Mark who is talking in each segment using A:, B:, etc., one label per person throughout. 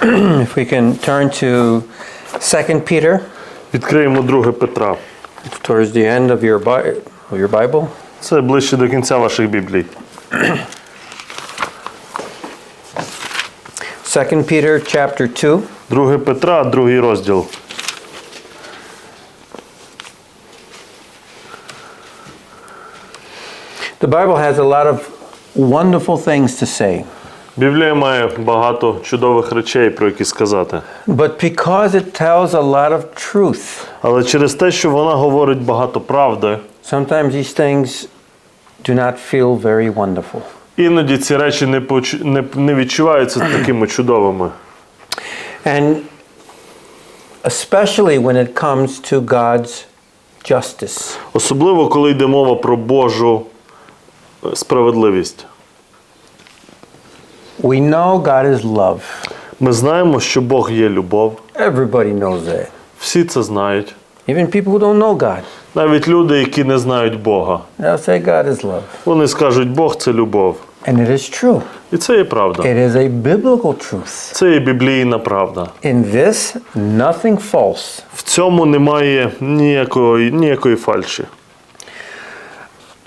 A: If we can turn to 2 Peter
B: Відкриємо 2 Петра.
A: towards the end of your, Bi- of your Bible.
B: Це ближче до кінця ваших біблій.
A: 2 Peter chapter 2.
B: 2 Петра, другий розділ.
A: The Bible has a lot of wonderful things to say,
B: Біблія має багато чудових речей, про які сказати.
A: but because it tells a lot of truth,
B: Але через те, що вона говорить багато правди,
A: sometimes these things do not feel very wonderful.
B: іноді ці речі не, почу- не, не відчуваються такими чудовими.
A: And especially when it comes to God's justice.
B: Особливо, коли йде мова про Божу справедливість.
A: We know God is love.
B: Ми знаємо, що Бог є любов.
A: Everybody knows that.
B: Всі це знають.
A: Even people who don't know God,
B: Навіть люди, які не знають Бога.
A: they'll say God is love.
B: Вони скажуть, Бог це любов.
A: And it is true.
B: І це є правда.
A: It is a biblical truth.
B: Це є біблійна правда.
A: In this, nothing false.
B: В цьому немає ніякої, ніякої фальші.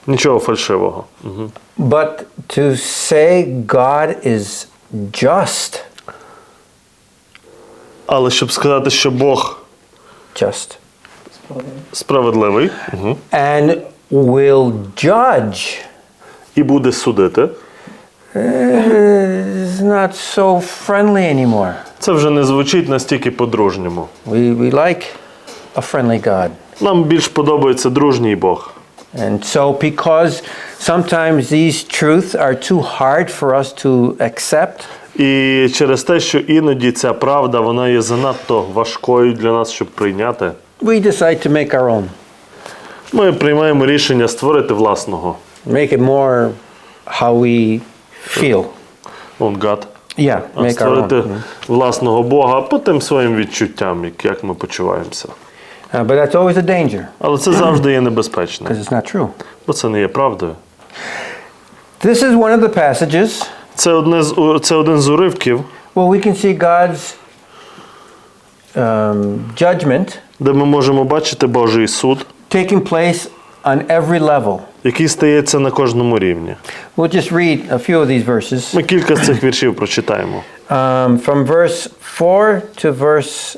B: Нічого фальшивого.
A: But to say God is just,
B: Але щоб сказати, що Бог
A: just,
B: справедливий угу,
A: and will judge
B: і буде судити,
A: is not so friendly anymore.
B: це вже не звучить настільки по-дружньому.
A: We, we like a friendly God.
B: Нам більш подобається дружній Бог.
A: And so, because sometimes these truths are too hard for us to accept,
B: І через те, що іноді ця правда вона є занадто важкою для нас, щоб прийняти,
A: we decide to make our own,
B: ми приймаємо рішення створити власного.
A: make it more how we feel.
B: Он гад.
A: Yeah, make our
B: Створити
A: own.
B: власного Бога по тим своїм відчуттям, як, як ми почуваємося.
A: Uh, but that's always a danger
B: Але це завжди є небезпечно,
A: because it's not true.
B: бо це не є правдою.
A: This is one of the passages
B: Це одне з це один з уривків,
A: where we can see God's um, judgment
B: де ми можемо бачити Божий суд,
A: taking place on every level.
B: який стається на кожному рівні.
A: We'll just read a few of these verses.
B: Ми кілька з цих віршів прочитаємо.
A: Um, from verse 4 to verse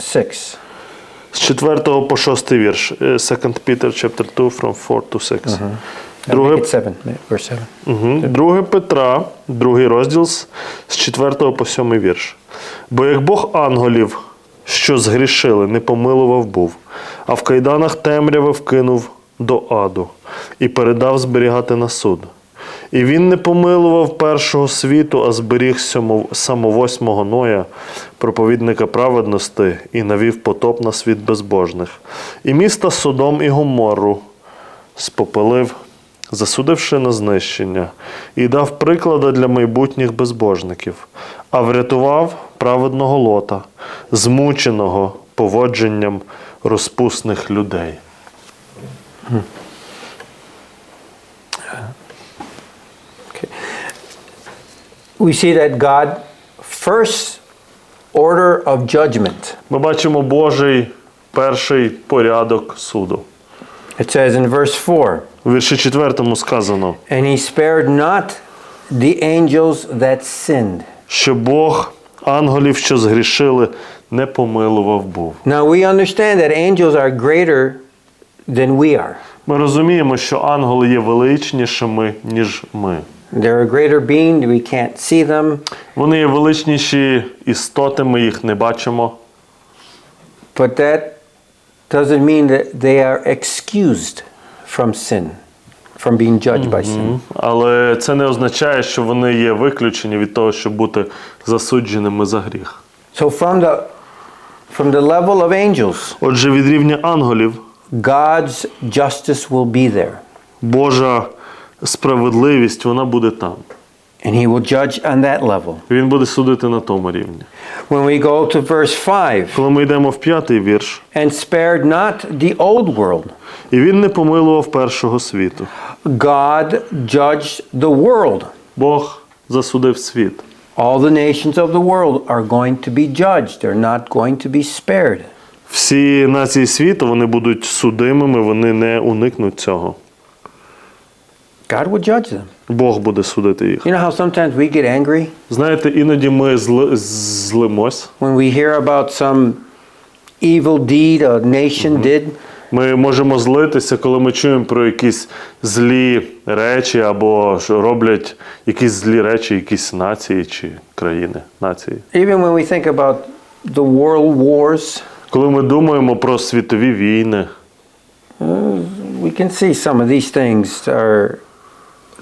A: 6.
B: З 4 по 6 вірш. Е, 2 Peter chapter 2 from 4 to 6.
A: Uh,
B: Друге,
A: make it 7, verse 7.
B: Угу. Друге Петра, другий розділ з з 4 по 7 вірш. Бо як Бог ангелів, що згрішили, не помилував був, а в кайданах темряви вкинув до аду і передав зберігати на суд. І він не помилував першого світу, а зберіг самовосьмого Ноя, проповідника праведності, і навів потоп на світ безбожних. І міста Содом і Гоморру спопелив, засудивши на знищення, і дав приклади для майбутніх безбожників, а врятував праведного лота, змученого поводженням розпусних людей.
A: We see that God first order of judgment.
B: Ми бачимо Божий перший порядок суду.
A: It says in verse 4,
B: У вірші 4 сказано,
A: and he spared not the angels that sinned.
B: що Бог ангелів, що згрішили, не помилував був.
A: Now we understand that angels are greater than we are.
B: Ми розуміємо, що ангели є величнішими, ніж ми.
A: They're a greater being, we can't see them,
B: Вони є величніші істоти, ми їх не бачимо.
A: but that doesn't mean that they are excused from sin, from being judged by sin.
B: Але це не означає, що вони є виключені від того, щоб бути засудженими за гріх.
A: So from the from the level of angels,
B: Отже, від рівня ангелів
A: God's justice will be there.
B: Божа справедливість вона буде там.
A: And he will judge on that level.
B: Він буде судити на тому рівні.
A: When we go to verse 5,
B: Коли ми йдемо в п'ятий вірш,
A: and spared not the old world,
B: і він не помилував першого світу.
A: God judged the world.
B: Бог засудив світ.
A: All the nations of the world are going to be judged. They're not going to be spared.
B: Всі нації світу вони будуть судимими, вони не уникнуть цього.
A: God will judge them.
B: Бог буде судити їх.
A: You know how sometimes we get angry
B: Знаєте, іноді ми зли, злимось.
A: when we hear about some evil deed a nation did?
B: Ми можемо злитися, коли ми чуємо про якісь злі речі або що роблять якісь злі речі, якісь нації чи країни нації.
A: Even when we think about the world wars,
B: Коли ми думаємо про світові війни,
A: we can see some of these things are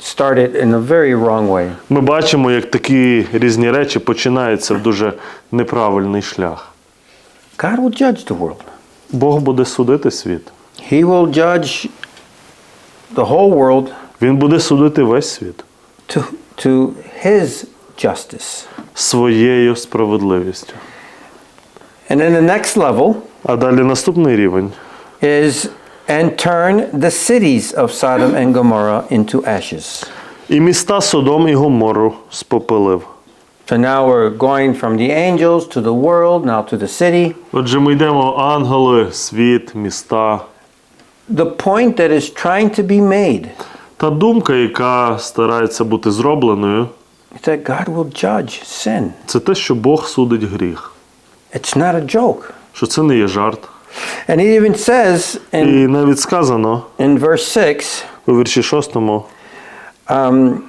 A: started in a very wrong way.
B: ми бачимо, як такі різні речі починаються в дуже неправильний шлях.
A: God will judge the world.
B: Бог буде судити світ.
A: He will judge the whole world
B: Він буде судити весь світ
A: to, to his justice.
B: своєю справедливістю.
A: And then the next level
B: А далі наступний рівень.
A: is and turn the cities of Sodom and Gomorrah into ashes.
B: І міста Содом і Гоморру спопелив.
A: So now we're going from the angels to the world, now to the city.
B: Отже, ми йдемо ангели, світ, міста.
A: The point that is trying to be made
B: Та думка, яка старається бути зробленою,
A: is that God will judge sin.
B: це те, що Бог судить гріх.
A: It's not a joke.
B: Що це не є жарт.
A: And he even says
B: І
A: in,
B: навіть сказано
A: in verse 6
B: у вірші 6,
A: um,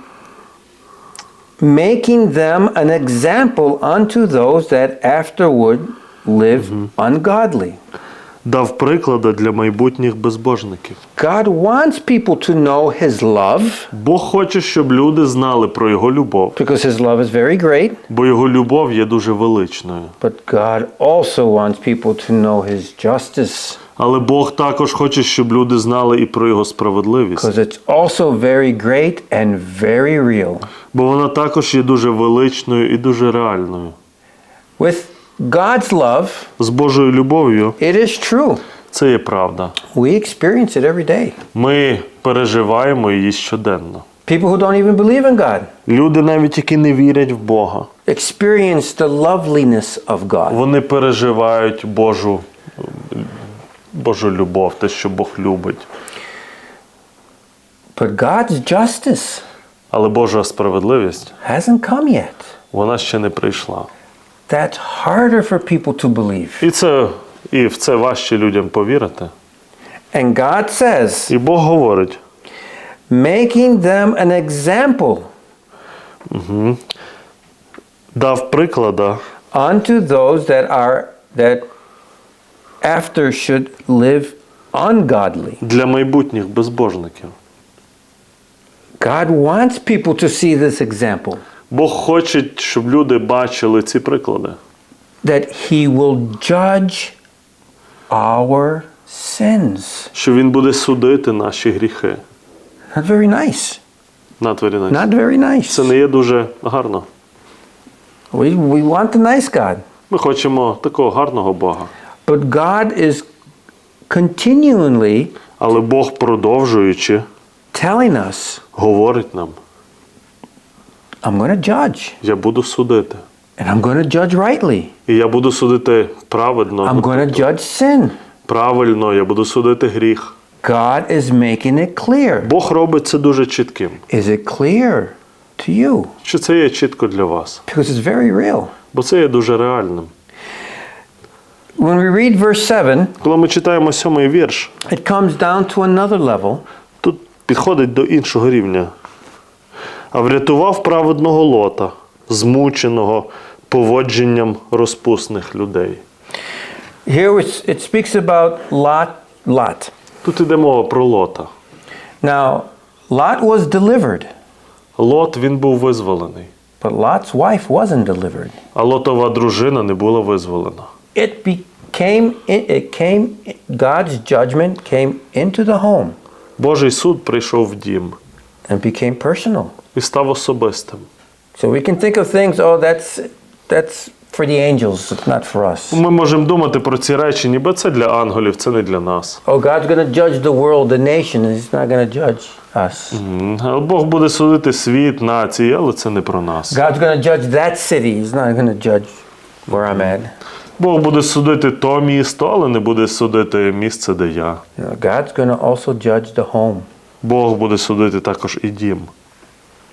A: making them an example unto those that afterward live ungodly.
B: Дав приклади для майбутніх безбожників.
A: God wants people to know his love
B: Бог хоче, щоб люди знали про його любов,
A: because his love is very great,
B: бо його любов є дуже величною.
A: but God also wants people to know his justice
B: Але Бог також хоче, щоб люди знали і про його справедливість,
A: because it's also very great and very real.
B: бо вона також є дуже величною і дуже реальною.
A: With God's love,
B: З Божою любов'ю
A: it is true.
B: це є правда.
A: We experience it every day.
B: Ми переживаємо її щоденно.
A: People who don't even believe in God
B: Люди, навіть які не вірять в Бога,
A: experience the loveliness of God.
B: вони переживають Божу, Божу любов, те, що Бог любить.
A: But God's justice
B: Але Божа справедливість,
A: hasn't come yet.
B: вона ще не прийшла.
A: That's harder for people to believe.
B: І це і в це важче людям повірити.
A: And God says,
B: І Бог говорить:
A: making them an example
B: дав приклада
A: unto those that are that after should live ungodly.
B: для майбутніх безбожників.
A: God wants people to see this example
B: Бог хоче, щоб люди бачили ці приклади,
A: that he will judge our sins.
B: що Він буде судити наші гріхи.
A: Not very nice.
B: На творі наші.
A: Not very nice.
B: Це не є дуже гарно.
A: We, we want the nice God.
B: Ми хочемо такого гарного Бога.
A: But God is continually
B: Але Бог, продовжуючи,
A: telling us,
B: говорить нам:
A: I'm going to judge.
B: я буду судити.
A: And I'm going to judge rightly.
B: І я буду судити праведно,
A: I'm going to judge sin.
B: правильно, я буду судити гріх.
A: God is making it clear.
B: Бог робить це дуже чітким.
A: Is it clear to you?
B: Що це є чітко для вас?
A: Because it's very real.
B: Бо це є дуже реальним.
A: When we read verse 7,
B: Коли ми читаємо сьомий вірш,
A: it comes down to another level.
B: тут підходить до іншого рівня. А врятував праведного лота, змученого поводженням розпусних людей.
A: Here it speaks about Lot. Lot.
B: Тут іде мова про лота.
A: Now, Lot was delivered,
B: Лот він був визволений,
A: but Lot's wife wasn't delivered.
B: а лотова дружина не була визволена.
A: It became it, came God's judgment came into the home
B: Божий суд прийшов в дім
A: and became personal.
B: і став особистим.
A: So we can think of things, oh, that's that's for the angels, it's not for us.
B: Ми можемо думати про ці речі, ніби це для ангелів, це не для нас.
A: Oh, God's going to judge the world, the nation, and He's not going to judge us.
B: М, Бог буде судити світ, нації, але це не про нас.
A: God's going to judge that city. He's not going to judge where I'm at.
B: Бог буде судити то місто, але не буде судити місце, де я.
A: You know, God's going to also judge the home,
B: Бог буде судити також і дім.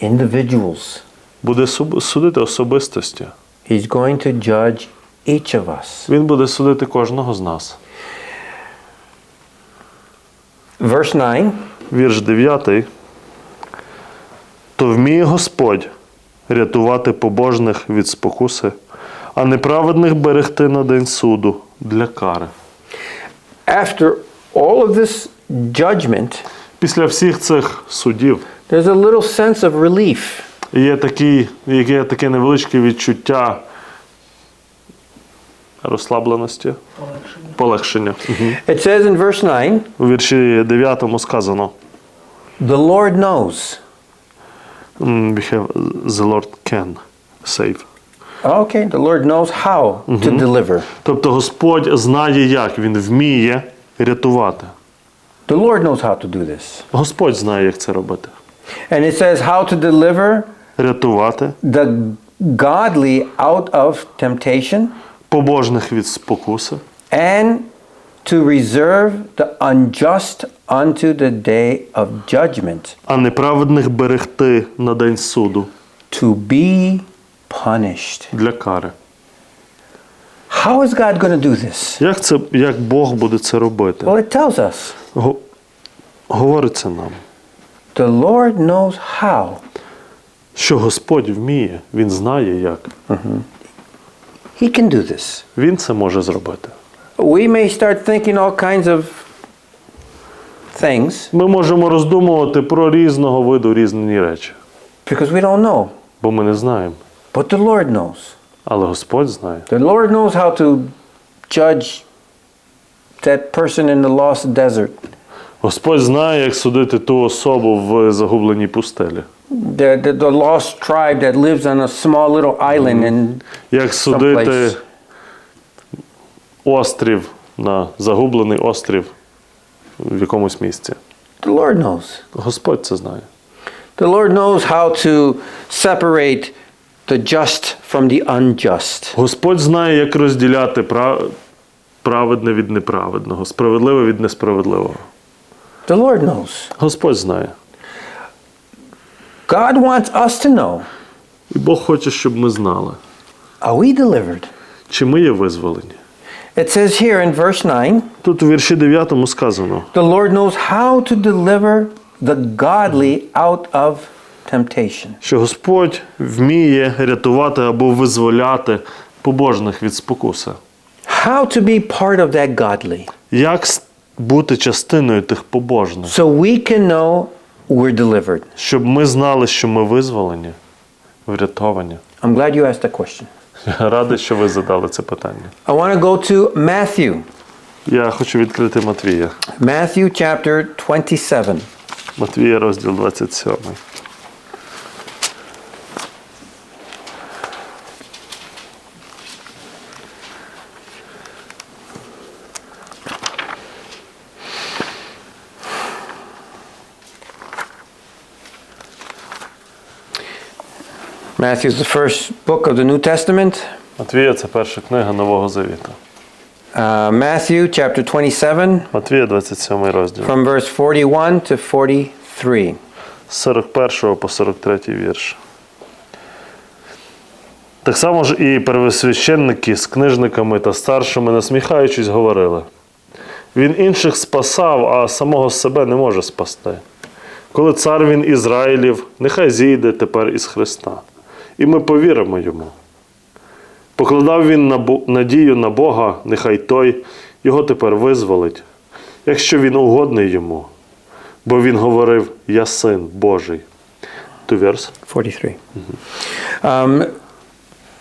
A: individuals.
B: Буде судити особистості.
A: He's going to judge each of us.
B: Він буде судити кожного з нас.
A: Verse 9
B: Вірш 9. То вміє Господь рятувати побожних від спокуси, а неправедних берегти на день суду для кари.
A: After all of this judgment,
B: Після всіх цих судів
A: there's a little sense of relief.
B: є, такий, є таке невеличке відчуття розслабленості, полегшення.
A: It says in verse 9,
B: У вірші 9 сказано:
A: the Lord knows.
B: we have, The Lord can save.
A: Okay, the Lord knows how to deliver.
B: Тобто Господь знає, як Він вміє рятувати.
A: The Lord knows how to do this.
B: Господь знає, як це робити.
A: And it says how to deliver
B: Рятувати
A: the godly out of temptation
B: побожних від спокуси
A: and to reserve the unjust unto the day of judgment
B: а неправедних берегти на день суду
A: to be punished.
B: для кари.
A: How is God going to do this?
B: Як це як Бог буде це робити?
A: Well, it tells us
B: Говориться нам,
A: the Lord knows how.
B: що Господь вміє, Він знає як.
A: He can do this.
B: Він це може зробити.
A: We may start thinking all kinds of things
B: Ми можемо роздумувати про різного виду різні речі,
A: because we don't know,
B: бо ми не знаємо.
A: but the Lord knows.
B: Але Господь знає.
A: The Lord knows how to judge that person in the lost desert,
B: Господь знає, як судити ту особу в загубленій пустелі.
A: the, the, the lost tribe that lives on a small little island and
B: Як судити
A: someplace.
B: острів на загублений острів в якомусь місці.
A: The Lord knows.
B: Господь це знає.
A: The Lord knows how to separate the just from the unjust.
B: Господь знає, як розділяти пра- праведне від неправедного, справедливе від несправедливого.
A: The Lord knows.
B: Господь знає.
A: God wants us to know
B: І Бог хоче, щоб ми знали,
A: are we delivered?
B: чи ми є визволені.
A: It says here in verse 9
B: Тут у вірші 9 сказано:
A: the Lord knows how to deliver the godly out of temptation.
B: що Господь вміє рятувати або визволяти побожних від спокуси.
A: How to be part of that godly
B: Як бути частиною тих побожних,
A: so we can know we're delivered.
B: щоб ми знали, що ми визволені, врятовані.
A: I'm glad you asked that question.
B: Радий, що ви задали це питання.
A: I want to go to Matthew.
B: Я хочу відкрити Матвія.
A: Matthew chapter 27.
B: Матвія, розділ 27.
A: Matthew is the first book of the New Testament.
B: Матвія це перша книга Нового Завіту.
A: Uh, Matthew chapter 27,
B: Матвія, 27 розділ.
A: from verse 41 to 43.
B: З 41 по 43 вірш. Так само ж і первосвященники з книжниками та старшими, насміхаючись, говорили: Він інших спасав, а самого себе не може спасти. Коли цар він Ізраїлів, нехай зійде тепер із Христа, і ми повіримо йому. Покладав він надію на Бога, нехай той його тепер визволить, якщо він угодний йому. Бо він говорив: Я син Божий. Ту верс.
A: 43. Um,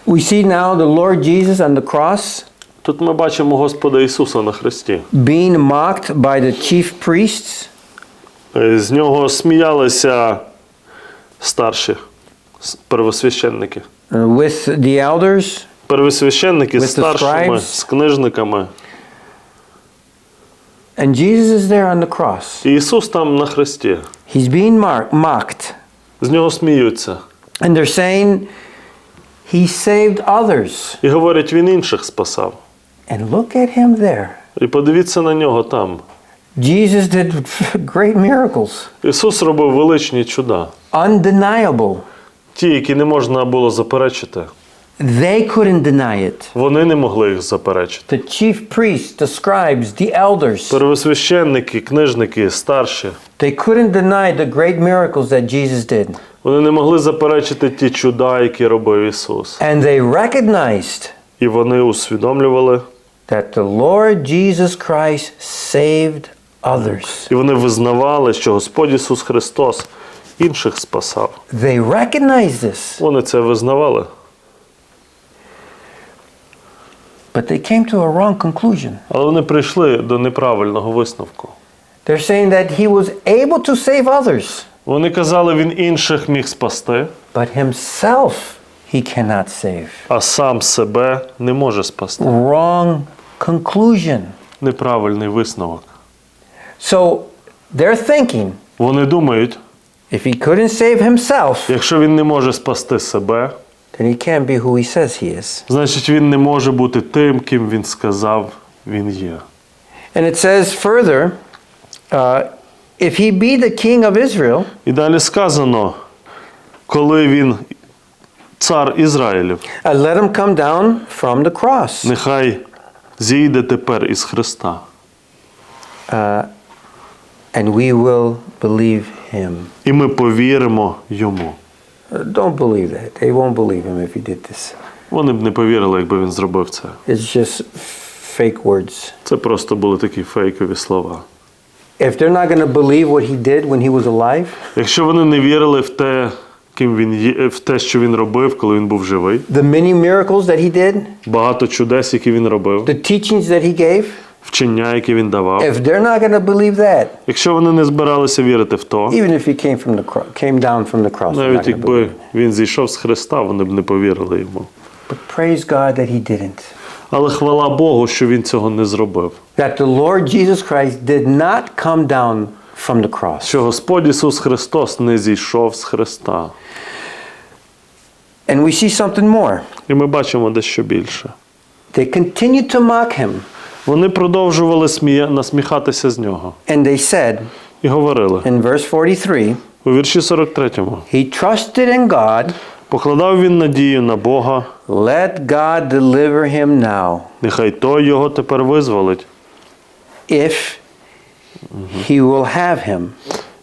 A: we see now the Lord Jesus on the cross
B: Тут ми бачимо Господа Ісуса на хресті.
A: being mocked by the chief priests
B: Е, З нього сміялися старші с- первосвященники
A: uh, with the elders
B: Первосвященники з старшими, з книжниками.
A: And Jesus is there on the cross.
B: Ісус там на хресті.
A: He's being mocked.
B: З нього сміються.
A: And they're saying, He saved others.
B: І говорять, він інших спасав.
A: And look at Him there.
B: І подивіться на нього там.
A: Jesus did great miracles,
B: Ісус робив величні чуда,
A: undeniable.
B: Ті, які не можна було заперечити.
A: They couldn't deny it.
B: Вони не могли їх заперечити.
A: The chief priests, the scribes, the elders,
B: Первосвященники, книжники, старші.
A: they couldn't deny the great miracles that Jesus did.
B: Вони не могли заперечити ті чуда, які робив Ісус.
A: And they recognized
B: І вони усвідомлювали,
A: that the Lord Jesus Christ saved others.
B: і вони визнавали, що Господь Ісус Христос інших спасав.
A: They recognized this,
B: Вони це визнавали.
A: but they came to a wrong conclusion.
B: Але вони прийшли до неправильного висновку.
A: They're saying that he was able to save others,
B: Вони казали, він інших міг спасти,
A: but himself he cannot save.
B: а сам себе не може спасти.
A: Wrong conclusion.
B: Неправильний висновок.
A: So they're thinking
B: Вони думають,
A: if he couldn't save himself,
B: якщо він не може спасти себе,
A: then he can't be who he says he is.
B: значить він не може бути тим, ким він сказав, він є.
A: And it says further, uh, if he be the king of Israel,
B: І далі сказано, коли він цар Ізраїлів,
A: uh, let him come down from the cross.
B: нехай зійде тепер із Христа,
A: Uh, and we will believe him.
B: і ми повіримо йому.
A: Uh, Don't believe that. They won't believe him if he did this.
B: Вони б не повірили, якби він зробив це.
A: It's just fake words.
B: Це просто були такі фейкові слова.
A: If they're not going to believe what he did when he was alive,
B: Якщо вони не вірили в те, ким він є, в те, що він робив, коли він був живий,
A: the many miracles that he did,
B: багато чудес, які він робив,
A: the teachings that he gave,
B: вчення, які він давав.
A: if they're not going to believe that,
B: Якщо вони не збиралися вірити в то,
A: even if he came from the cro- came down from the cross,
B: навіть якби він зійшов з Христа, вони б не повірили йому.
A: But praise God that he didn't.
B: Але хвала Богу, що він цього не зробив.
A: That the Lord Jesus Christ did not come down from the cross.
B: Що Господь Ісус Христос не зійшов з Христа.
A: And we see something more.
B: І ми бачимо дещо більше.
A: They continued to mock him,
B: Вони продовжували насміхатися з нього
A: and they said
B: і говорили
A: in verse 43
B: у вірші 43
A: He trusted in God,
B: Покладав він надію на Бога,
A: let God deliver him now,
B: нехай той його тепер визволить,
A: if he will have him.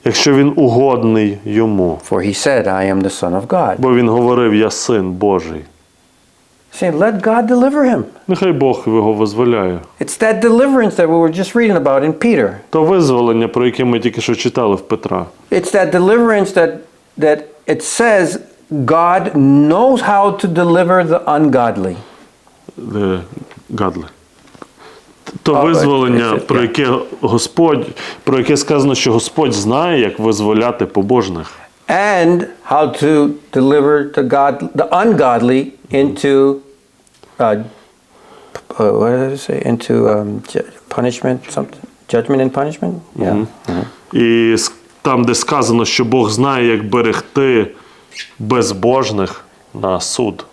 B: якщо він угодний йому.
A: For he said, I am the Son of God.
B: Бо він говорив, я син Божий.
A: Saying, let God deliver him.
B: Нехай Бог його визволяє.
A: It's that deliverance that we were just reading about in Peter.
B: То визволення, про яке ми тільки що читали в Петра.
A: It's that deliverance that, that it says God knows how to deliver the ungodly.
B: Де Гадли. То
A: А,
B: визволення,
A: це-
B: про яке Господь, про яке сказано, що Господь знає, як визволяти побожних.
A: And how to deliver the God, the ungodly into, uh, uh, what did it say? Into um, ju- punishment, something, judgment and punishment. Yeah.
B: І с- там, де сказано, що Бог знає, як берегти безбожних на суд.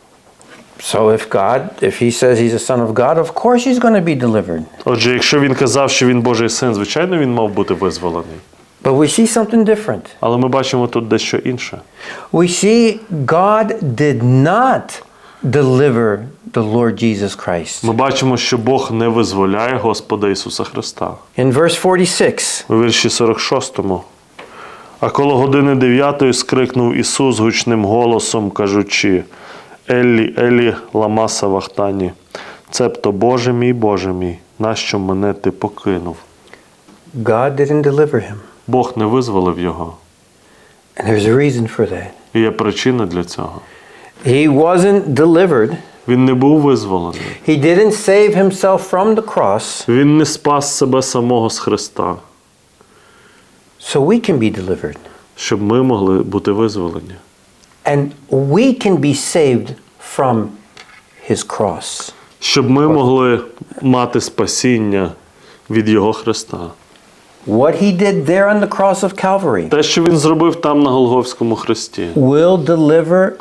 A: So if God, if He says He's a Son of God, of course He's going to be delivered.
B: Отже, якщо він казав, що він Божий син, звичайно, він мав бути визволений.
A: But we see something different.
B: Але ми бачимо тут дещо інше.
A: We see God did not deliver the Lord Jesus Christ.
B: Ми бачимо, що Бог не визволяє Господа Ісуса Христа.
A: In verse 46,
B: У вірші 46. А коло години дев'ятої скрикнув Ісус гучним голосом, кажучи: Еллі, Еллі, ламаса вахтані, цебто Боже мій, Боже мій, нащо мене ти покинув?
A: God didn't deliver him.
B: Бог не визволив його.
A: And there's a reason for that.
B: І є причина для цього.
A: He wasn't delivered.
B: Він не був визволений.
A: He didn't save himself from the cross
B: Він не спас себе самого з Христа,
A: so we can be delivered.
B: щоб ми могли бути визволені.
A: And we can be saved from his cross.
B: щоб ми могли мати спасіння від Його Христа.
A: What he did there on the cross of Calvary
B: Те, що Він зробив там на Голговському хресті,
A: will deliver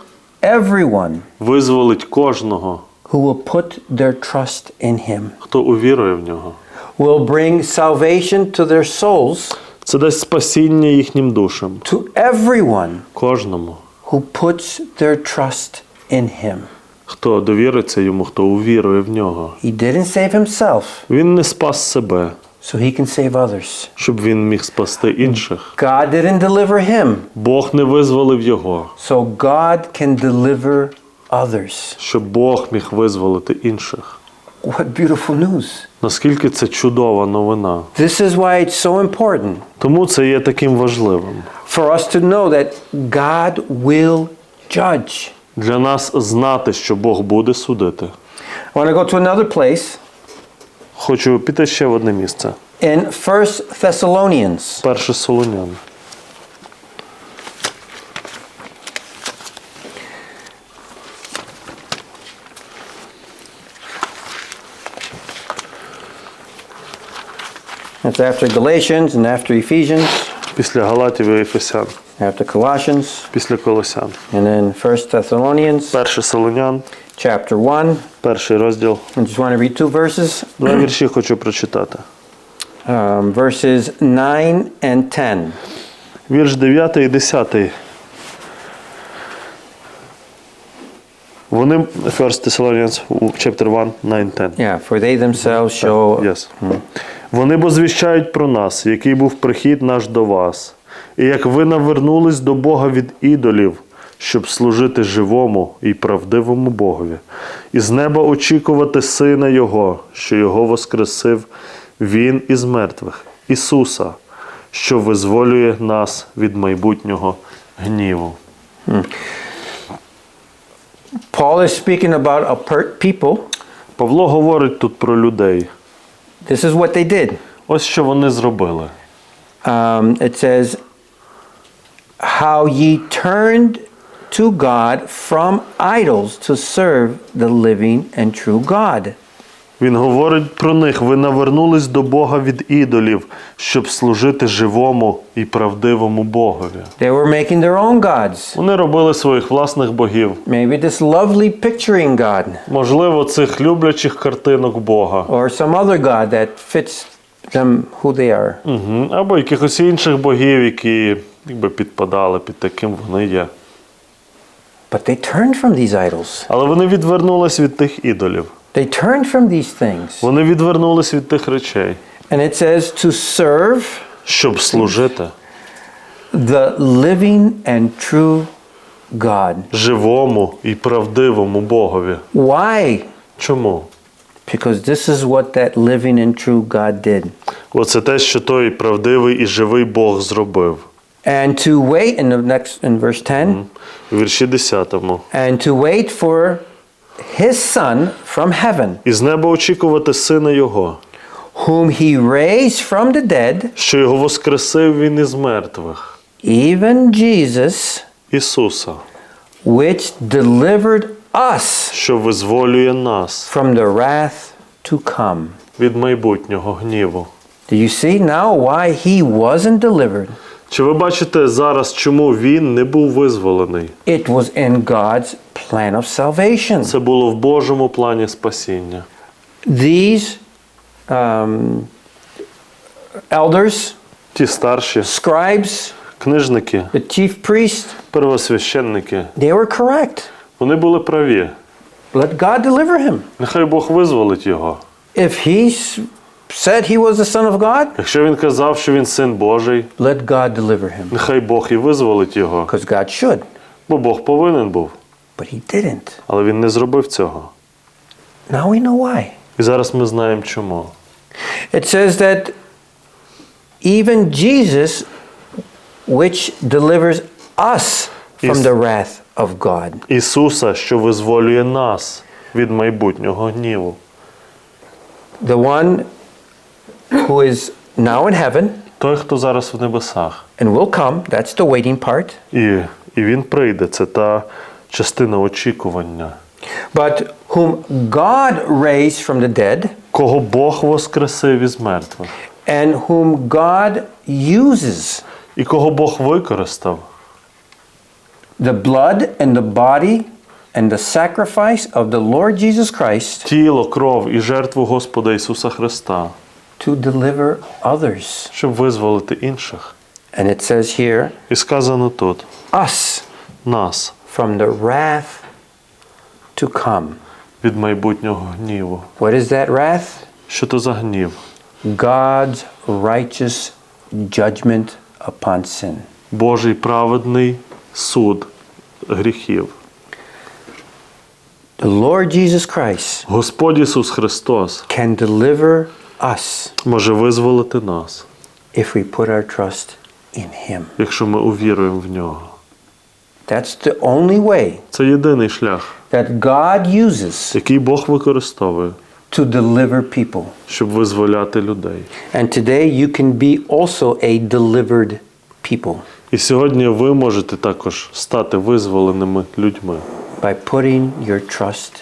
A: everyone
B: визволить кожного,
A: who will put their trust in him,
B: хто увірує в нього.
A: will bring salvation to their souls
B: Це дасть спасіння їхнім душам,
A: to everyone
B: кожному,
A: who puts their trust in him.
B: хто довіриться йому, хто увірує в нього.
A: He didn't save himself
B: Він не спас себе,
A: so he can save others.
B: щоб він міг спасти інших.
A: God didn't deliver him
B: Бог не визволив його,
A: so God can deliver others.
B: щоб Бог міг визволити інших.
A: What beautiful news!
B: Наскільки це чудова новина.
A: This is why it's so important
B: Тому це є таким важливим.
A: for us to know that God will judge.
B: Для нас знати, що Бог буде судити.
A: I want to go to another place
B: Хочу піти ще в одне місце.
A: in 1 Thessalonians.
B: Перше Солонян.
A: It's after Galatians and after Ephesians,
B: Після Галатів і Ефесян.
A: after Colossians,
B: Після Колосян.
A: and then 1 Thessalonians,
B: Перше Солонян,
A: Chapter 1.
B: перший розділ.
A: I just want to read two verses,
B: Два вірші хочу прочитати.
A: um, verses 9 and 10.
B: Вірш 9 і 10. Вони 1 Thessalonians chapter 1, 9, 10.
A: Yeah, for they themselves show
B: Yes. Вони бо звіщають про нас, який був прихід наш до вас, і як ви навернулись до Бога від ідолів, щоб служити живому і правдивому Богові, і з неба очікувати Сина Його, що Його воскресив Він із мертвих, Ісуса, що визволює нас від майбутнього гніву.
A: Paul is speaking about a people.
B: Павло говорить тут про людей.
A: This is what they did.
B: Ось що вони зробили.
A: Um, it says, How ye turned to God from idols to serve the living and true God.
B: Він говорить про них: ви навернулись до Бога від ідолів, щоб служити живому і правдивому Богові.
A: They were making their own gods.
B: Вони робили своїх власних богів.
A: Maybe this lovely picturing God
B: Можливо, цих люблячих картинок Бога.
A: or some other God that fits them who they are.
B: Угу. Або якихось інших богів, які якби підпадали під таким вони є.
A: But they turned from these idols.
B: Але вони відвернулись від тих ідолів.
A: They turned from these things.
B: Вони відвернулись від тих речей,
A: And it says to serve
B: щоб служити
A: the living and true God.
B: живому і правдивому Богові.
A: Why?
B: Чому?
A: Because this is what that living and true God did.
B: Оце те, що той правдивий і живий Бог зробив.
A: And to wait in the next in verse 10
B: У вірші 10.
A: and to wait for his son from heaven
B: І з неба очікувати сина Його,
A: whom he raised from the dead
B: що його воскресив він із мертвих,
A: even Jesus
B: Ісуса,
A: which delivered us
B: що визволює нас
A: from the wrath to come.
B: від майбутнього гніву.
A: Do you see now why he wasn't delivered?
B: Чи ви бачите зараз, чому він не був визволений?
A: It was in God's plan of salvation.
B: Це було в Божому плані спасіння.
A: These um, elders,
B: Ті старші
A: scribes,
B: книжники,
A: the chief priest,
B: первосвященники,
A: they were correct.
B: вони були праві.
A: Let God deliver him.
B: Нехай Бог визволить його.
A: If he s- said he was the Son of God,
B: Якщо він казав, що він син Божий,
A: let God deliver him.
B: нехай Бог і визволить його,
A: Because God should,
B: бо Бог повинен був,
A: but he didn't.
B: але він не зробив цього.
A: Now we know why.
B: І зараз ми знаємо чому.
A: It says that even Jesus, which delivers us from the wrath of God.
B: Ісуса, що визволює нас від майбутнього гніву.
A: The one who is now in heaven
B: Той, хто зараз в небесах.
A: and will come, that's the waiting part.
B: І, і він прийде, це та частина очікування.
A: but whom God raised from the dead,
B: кого Бог воскресив із мертвих,
A: and whom God uses
B: і кого Бог використав
A: the blood and the body and the sacrifice of the Lord Jesus Christ
B: тіло, кров і жертву Господа Ісуса Христа,
A: to deliver others.
B: щоб визволити інших.
A: And it says here,
B: І сказано тут
A: us
B: нас
A: from the wrath to come.
B: від майбутнього гніву.
A: What is that wrath?
B: Що то за гнів?
A: God's righteous judgment upon sin.
B: Божий праведний суд гріхів.
A: The Lord Jesus Christ
B: Господь Ісус Христос
A: can deliver us
B: може визволити нас,
A: if we put our trust in Him.
B: якщо ми увіруємо в нього.
A: That's the only way
B: Це єдиний шлях,
A: that God uses
B: який Бог використовує,
A: to deliver people.
B: щоб визволяти людей.
A: And today you can be also a delivered people
B: І сьогодні ви можете також стати визволеними людьми,
A: by putting your trust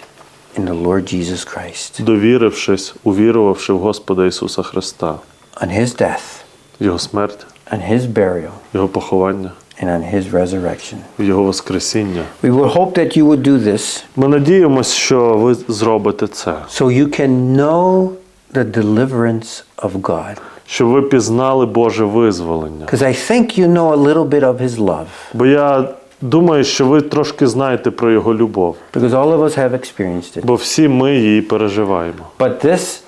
A: in the Lord Jesus Christ,
B: довірившись, увірувавши в Господа Ісуса Христа,
A: on His death,
B: Його смерть,
A: on His burial,
B: Його поховання,
A: and on His resurrection.
B: Його Воскресіння.
A: We would hope that you would do this
B: Ми надіємося, що ви зробите це,
A: so you can know the deliverance of God.
B: щоб ви пізнали Боже визволення.
A: Because I think you know a little bit of His love,
B: Бо я думаю, що ви трошки знаєте про Його любов,
A: because all of us have experienced it.
B: бо всі ми її переживаємо.
A: But this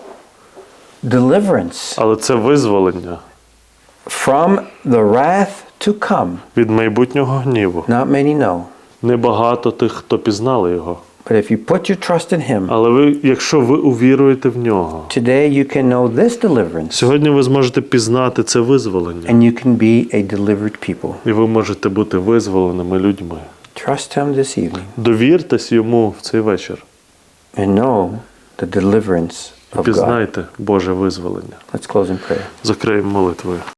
A: deliverance
B: Але це визволення
A: from the wrath to come,
B: від майбутнього гніву.
A: not many know.
B: Небагато тих, хто пізнали його.
A: But if you put your trust in Him,
B: Але ви, якщо ви увіруєте в нього,
A: today you can know this deliverance
B: сьогодні ви зможете пізнати це визволення,
A: and you can be a delivered people.
B: і ви можете бути визволеними людьми.
A: Trust Him this evening
B: Довіртесь йому в цей вечір
A: and know the deliverance of God.
B: пізнайте Боже визволення.
A: Let's close in prayer.
B: Закриємо молитвою.